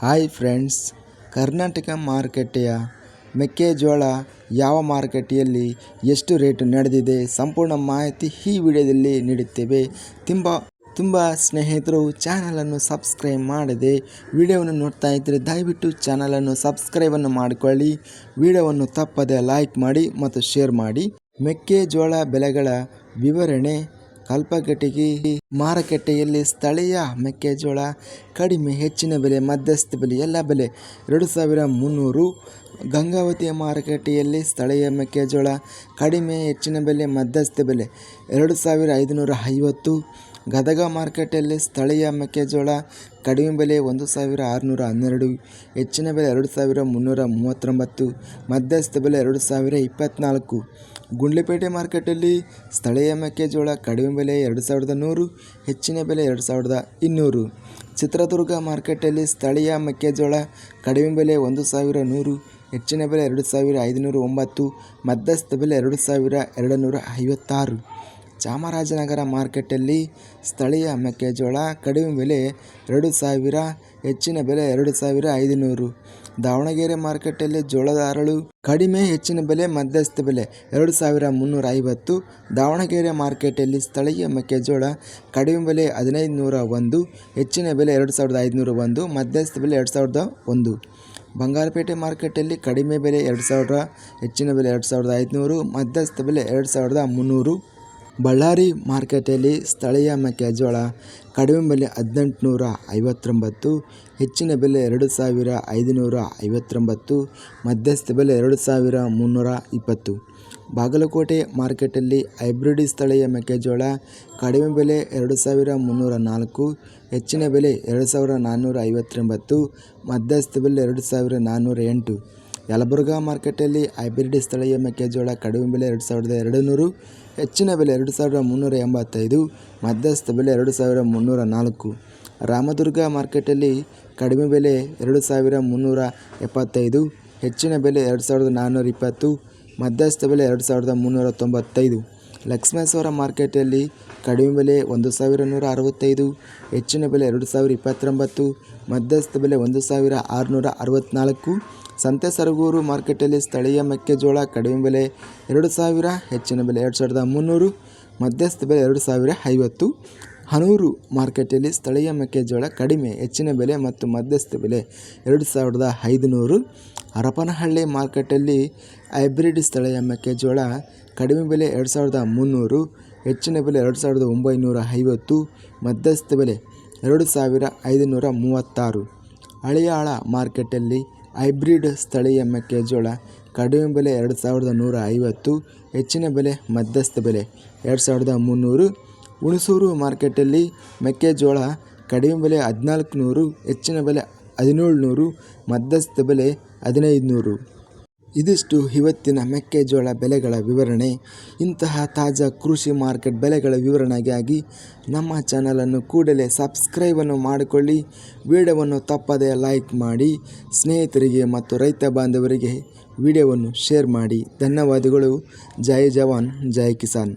Hi friends, Karnataka ಮಾರುಕಟ್ಟೆಯ ಮೆಕ್ಕೆಜೋಳ ಯಾವ ಮಾರುಕಟ್ಟೆಯಲ್ಲಿ ಎಷ್ಟು ರೇಟ್ ನಡೆದಿದೆ ಸಂಪೂರ್ಣ ಮಾಹಿತಿ ಈ ವಿಡಿಯೋದಲ್ಲಿ ನೀಡುತ್ತೇವೆ. ತುಂಬ ತುಂಬ ಸ್ನೇಹಿತರು ಚಾನಲನ್ನು ಸಬ್ಸ್ಕ್ರೈಬ್ ಮಾಡದೆ ವಿಡಿಯೋವನ್ನು ನೋಡ್ತಾ ಇದ್ದರೆ ದಯವಿಟ್ಟು ಚಾನಲನ್ನು ಸಬ್ಸ್ಕ್ರೈಬನ್ನು ಮಾಡಿಕೊಳ್ಳಿ. ವಿಡಿಯೋವನ್ನು ತಪ್ಪದೆ ಲೈಕ್ ಮಾಡಿ ಮತ್ತು ಶೇರ್ ಮಾಡಿ. ಮೆಕ್ಕೆಜೋಳ ಬೆಲೆಗಳ ವಿವರಣೆ ಕಲ್ಪಗಟ್ಟಿಗೆ ಮಾರುಕಟ್ಟೆಯಲ್ಲಿ ಸ್ಥಳೀಯ ಮೆಕ್ಕೆಜೋಳ, ಕಡಿಮೆ ಹೆಚ್ಚಿನ ಬೆಲೆ, ಮಧ್ಯಸ್ಥ ಬೆಲೆ, ಎಲ್ಲ ಬೆಲೆ. ಎರಡು ಸಾವಿರ ಮುನ್ನೂರು ಗಂಗಾವತಿಯ ಮಾರುಕಟ್ಟೆಯಲ್ಲಿ ಸ್ಥಳೀಯ ಮೆಕ್ಕೆಜೋಳ, ಕಡಿಮೆ ಹೆಚ್ಚಿನ ಬೆಲೆ, ಮಧ್ಯಸ್ಥ ಬೆಲೆ. ಎರಡು ಸಾವಿರ ಐದುನೂರ ಐವತ್ತು ಗದಗ ಮಾರುಕಟ್ಟೆಯಲ್ಲಿ ಸ್ಥಳೀಯ ಮೆಕ್ಕೆಜೋಳ, ಕಡಿಮೆ ಬೆಲೆ ಒಂದು ಸಾವಿರ ಆರುನೂರ ಹನ್ನೆರಡು, ಹೆಚ್ಚಿನ ಬೆಲೆ ಎರಡು ಸಾವಿರ ಮುನ್ನೂರ ಮೂವತ್ತೊಂಬತ್ತು, ಮಧ್ಯಸ್ಥ ಬೆಲೆ ಎರಡು ಸಾವಿರ ಇಪ್ಪತ್ತ್ನಾಲ್ಕು ಗುಂಡ್ಲುಪೇಟೆ ಮಾರ್ಕೆಟಲ್ಲಿ ಸ್ಥಳೀಯ ಮೆಕ್ಕೆಜೋಳ ಕಡಿಮೆ ಬೆಲೆ ಎರಡು ಸಾವಿರದ ನೂರು, ಹೆಚ್ಚಿನ ಬೆಲೆ ಎರಡು ಸಾವಿರದ ಇನ್ನೂರು. ಚಿತ್ರದುರ್ಗ ಮಾರ್ಕೆಟಲ್ಲಿ ಸ್ಥಳೀಯ ಮೆಕ್ಕೆಜೋಳ ಕಡಿಮೆ ಬೆಲೆ ಒಂದು ಸಾವಿರ ನೂರು, ಹೆಚ್ಚಿನ ಬೆಲೆ ಎರಡು ಸಾವಿರ ಐದುನೂರ ಒಂಬತ್ತು, ಮಧ್ಯಸ್ಥ ಬೆಲೆ ಎರಡು ಸಾವಿರ ಎರಡು ನೂರ ಐವತ್ತಾರು. ಚಾಮರಾಜನಗರ ಮಾರ್ಕೆಟಲ್ಲಿ ಸ್ಥಳೀಯ ಮೆಕ್ಕೆಜೋಳ ಕಡಿಮೆ ಬೆಲೆ ಎರಡು ಸಾವಿರ, ಹೆಚ್ಚಿನ ಬೆಲೆ ಎರಡು ಸಾವಿರ ಐದುನೂರು. ದಾವಣಗೆರೆ ಮಾರ್ಕೆಟಲ್ಲಿ ಜೋಳದ ಅರಳು ಕಡಿಮೆ, ಹೆಚ್ಚಿನ ಬೆಲೆ, ಮಧ್ಯಸ್ಥ ಬೆಲೆ ಎರಡು ಸಾವಿರ ಮುನ್ನೂರ ಐವತ್ತು. ದಾವಣಗೆರೆ ಮಾರ್ಕೆಟಲ್ಲಿ ಸ್ಥಳೀಯ ಮೆಕ್ಕೆಜೋಳ ಕಡಿಮೆ ಬೆಲೆ ಹದಿನೈದು ನೂರ ಒಂದು, ಹೆಚ್ಚಿನ ಬೆಲೆ ಎರಡು ಸಾವಿರದ ಐದುನೂರ ಒಂದು, ಮಧ್ಯಸ್ಥ ಬೆಲೆ ಎರಡು ಸಾವಿರದ ಒಂದು. ಬಂಗಾರಪೇಟೆ ಮಾರ್ಕೆಟಲ್ಲಿ ಕಡಿಮೆ ಬೆಲೆ ಎರಡು ಸಾವಿರ, ಹೆಚ್ಚಿನ ಬೆಲೆ ಎರಡು ಸಾವಿರದ ಐದುನೂರು, ಮಧ್ಯಸ್ಥ ಬೆಲೆ ಎರಡು ಸಾವಿರದ ಮುನ್ನೂರು. ಬಳ್ಳಾರಿ ಮಾರ್ಕೆಟಲ್ಲಿ ಸ್ಥಳೀಯ ಮೆಕ್ಕೆಜೋಳ ಕಡಿಮೆ ಬೆಲೆ ಹದಿನೆಂಟುನೂರ ಐವತ್ತೊಂಬತ್ತು, ಹೆಚ್ಚಿನ ಬೆಲೆ ಎರಡು ಸಾವಿರ ಐದುನೂರ ಐವತ್ತೊಂಬತ್ತು, ಮಧ್ಯಸ್ಥ ಬೆಲೆ ಎರಡು ಸಾವಿರ ಮುನ್ನೂರ ಇಪ್ಪತ್ತು. ಬಾಗಲಕೋಟೆ ಮಾರ್ಕೆಟಲ್ಲಿ ಹೈಬ್ರಿಡ್ ಸ್ಥಳೀಯ ಮೆಕ್ಕೆಜೋಳ ಕಡಿಮೆ ಬೆಲೆ ಎರಡು ಸಾವಿರ ಮುನ್ನೂರ ನಾಲ್ಕು, ಹೆಚ್ಚಿನ ಬೆಲೆ ಎರಡು ಸಾವಿರ ನಾನ್ನೂರ ಐವತ್ತೊಂಬತ್ತು, ಮಧ್ಯಸ್ಥ ಬೆಲೆ ಎರಡು ಸಾವಿರ ನಾನ್ನೂರ ಎಂಟು. ಯಲಬುರ್ಗಾ ಮಾರ್ಕೆಟಲ್ಲಿ ಹೈಬ್ರಿಡ್ ಸ್ಥಳೀಯ ಮೆಕ್ಕೆಜೋಳ ಕಡಿಮೆ ಬೆಲೆ ಎರಡು ಸಾವಿರದ ಎರಡು ನೂರು ಹೆಚ್ಚಿನ ಬೆಲೆ ಎರಡು ಸಾವಿರದ ಮುನ್ನೂರ ಎಂಬತ್ತೈದು, ಮಧ್ಯಸ್ಥ ಬೆಲೆ ಎರಡು ಸಾವಿರ ಮುನ್ನೂರ ನಾಲ್ಕು. ರಾಮದುರ್ಗ ಮಾರ್ಕೆಟಲ್ಲಿ ಕಡಿಮೆ ಬೆಲೆ ಎರಡು ಸಾವಿರ ಮುನ್ನೂರ ಎಪ್ಪತ್ತೈದು, ಹೆಚ್ಚಿನ ಬೆಲೆ ಎರಡು ಸಾವಿರದ ನಾನ್ನೂರ ಇಪ್ಪತ್ತು, ಮಧ್ಯಸ್ಥ ಬೆಲೆ ಎರಡು ಸಾವಿರದ ಮುನ್ನೂರ ತೊಂಬತ್ತೈದು. ಲಕ್ಷ್ಮೇಶ್ವರ ಮಾರ್ಕೆಟಲ್ಲಿ ಕಡಿಮೆ ಬೆಲೆ ಒಂದು ಸಾವಿರ ನೂರ ಅರವತ್ತೈದು, ಹೆಚ್ಚಿನ ಬೆಲೆ ಎರಡು ಸಾವಿರ ಇಪ್ಪತ್ತೊಂಬತ್ತು, ಮಧ್ಯಸ್ಥ ಬೆಲೆ ಒಂದು ಸಾವಿರ ಆರುನೂರ ಅರವತ್ತ್ನಾಲ್ಕು ಸಂತೆ ಸರಗೂರು ಮಾರ್ಕೆಟಲ್ಲಿ ಸ್ಥಳೀಯ ಮೆಕ್ಕೆಜೋಳ ಕಡಿಮೆ ಬೆಲೆ ಎರಡು ಸಾವಿರ, ಹೆಚ್ಚಿನ ಬೆಲೆ ಎರಡು ಸಾವಿರದ ಮುನ್ನೂರು, ಮಧ್ಯಸ್ಥ ಬೆಲೆ ಎರಡು ಸಾವಿರ ಐವತ್ತು. ಹನೂರು ಮಾರ್ಕೆಟಲ್ಲಿ ಸ್ಥಳೀಯ ಮೆಕ್ಕೆಜೋಳ ಕಡಿಮೆ, ಹೆಚ್ಚಿನ ಬೆಲೆ ಮತ್ತು ಮಧ್ಯಸ್ಥ ಬೆಲೆ. ಎರಡು ಸಾವಿರದ ಐದುನೂರು ಹರಪನಹಳ್ಳಿ ಮಾರ್ಕೆಟಲ್ಲಿ ಹೈಬ್ರಿಡ್ ಸ್ಥಳೀಯ ಮೆಕ್ಕೆಜೋಳ ಕಡಿಮೆ ಬೆಲೆ ಎರಡು ಸಾವಿರದ ಮುನ್ನೂರು, ಹೆಚ್ಚಿನ ಬೆಲೆ ಎರಡು ಸಾವಿರದ ಒಂಬೈನೂರ ಐವತ್ತು, ಮಧ್ಯಸ್ಥ ಬೆಲೆ ಎರಡು ಸಾವಿರ ಐದುನೂರ ಮೂವತ್ತಾರು. ಹಳಿಯಾಳ ಮಾರ್ಕೆಟಲ್ಲಿ ಹೈಬ್ರಿಡ್ ಸ್ಥಳೀಯ ಮೆಕ್ಕೆಜೋಳ ಕಡಿಮೆ ಬೆಲೆ ಎರಡು ಸಾವಿರದ ನೂರ ಐವತ್ತು, ಹೆಚ್ಚಿನ ಬೆಲೆ ಮಧ್ಯಸ್ಥ ಬೆಲೆ ಎರಡು ಸಾವಿರದ ಮುನ್ನೂರು ಹುಣಸೂರು ಮಾರ್ಕೆಟಲ್ಲಿ ಮೆಕ್ಕೆಜೋಳ ಕಡಿಮೆ ಬೆಲೆ ಹದಿನಾಲ್ಕು ನೂರು ಹೆಚ್ಚಿನ ಬೆಲೆ ಹದಿನೇಳು ನೂರು ಮಧ್ಯಸ್ಥ ಬೆಲೆ ಹದಿನೈದು ನೂರು ಇದಿಷ್ಟು ಇವತ್ತಿನ ಮೆಕ್ಕೆಜೋಳ ಬೆಲೆಗಳ ವಿವರಣೆ. ಇಂತಹ ತಾಜಾ ಕೃಷಿ ಮಾರ್ಕೆಟ್ ಬೆಲೆಗಳ ವಿವರಣೆಗಾಗಿ ನಮ್ಮ ಚಾನಲನ್ನು ಕೂಡಲೇ ಸಬ್ಸ್ಕ್ರೈಬನ್ನು ಮಾಡಿಕೊಳ್ಳಿ. ವಿಡಿಯೋವನ್ನು ತಪ್ಪದೇ ಲೈಕ್ ಮಾಡಿ. ಸ್ನೇಹಿತರಿಗೆ ಮತ್ತು ರೈತ ಬಾಂಧವರಿಗೆ ವಿಡಿಯೋವನ್ನು ಶೇರ್ ಮಾಡಿ. ಧನ್ಯವಾದಗಳು. ಜೈ ಜವಾನ್, ಜೈ ಕಿಸಾನ್.